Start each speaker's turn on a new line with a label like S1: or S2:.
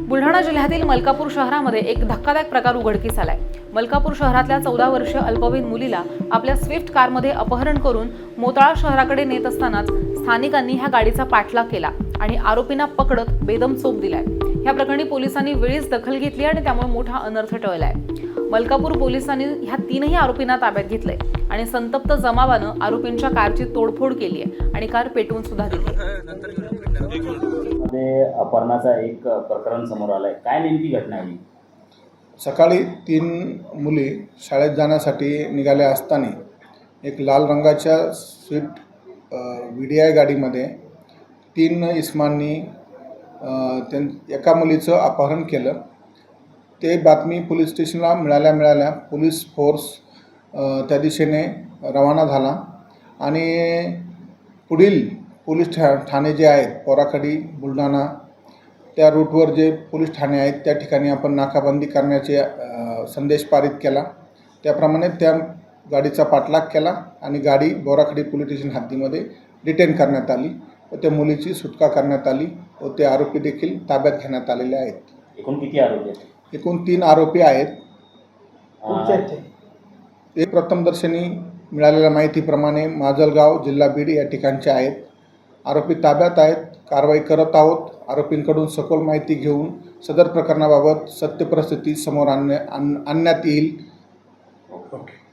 S1: बुलढाणा जिल्ह्यातील मलकापूर शहरामध्ये एक धक्कादायक प्रकार उघडकीस आलाय. मलकापूर शहरातल्या चौदा वर्षीय अल्पवयीन मुलीला आपल्या स्विफ्ट कारमध्ये अपहरण करून मोताळा शहराकडे नेत असतानाच स्थानिकांनी ह्या गाडीचा पाठलाग केला आणि आरोपींना पकडत बेदम चोप दिलाय. ह्या प्रकरणी पोलिसांनी वेळीच दखल घेतली आणि त्यामुळे मोठा अनर्थ टळलाय. मलकापूर पोलिसांनी ह्या तीनही आरोपींना ताब्यात घेतलंय आणि संतप्त जमावानं आरोपींच्या कारची तोडफोड केली आहे आणि कार पेटवून सुद्धा दिली
S2: अपहरणाचा एक प्रकरण समोर आलं आहे काय नेमकी घटना आहे ही?
S3: सकाळी तीन मुली शाळेत जाण्यासाठी निघाल्या असताना एक लाल रंगाच्या स्विफ्ट व्ही डी आय गाडीमध्ये तीन इस्मांनी त्यां एका मुलीचं अपहरण केलं ते बातमी पोलीस स्टेशनला मिळाल्या मिळाल्या पोलीस फोर्स त्या दिशेने रवाना झाला आणि पुढील पोलीस ठा ठाणे जे आहेत पोराखडी बुलढाणा त्या रूटवर जे पोलीस ठाणे आहेत त्या ठिकाणी आपण नाकाबंदी करण्याचे संदेश पारित केला. त्याप्रमाणे त्या गाडीचा पाठलाग केला आणि गाडी बोराखडी पोलीस स्टेशन हद्दीमध्ये डिटेन करण्यात आली व त्या मुलीची सुटका करण्यात आली व ते आरोपी देखील ताब्यात घेण्यात आलेले आहेत.
S2: एकूण किती आरोपी आहेत?
S3: एकूण तीन आरोपी आहेत. ते प्रथमदर्शनी मिळालेल्या माहितीप्रमाणे माजलगाव जिल्हा बीड या ठिकाणचे आहेत. आरोपी ताब्यात आहेत. कारवाई करत आहोत. आरोपींकडून सखोल माहिती घेऊन सदर प्रकरणाबाबत सत्य परिस्थिती समोर आणण्या आण आणण्यात येईल.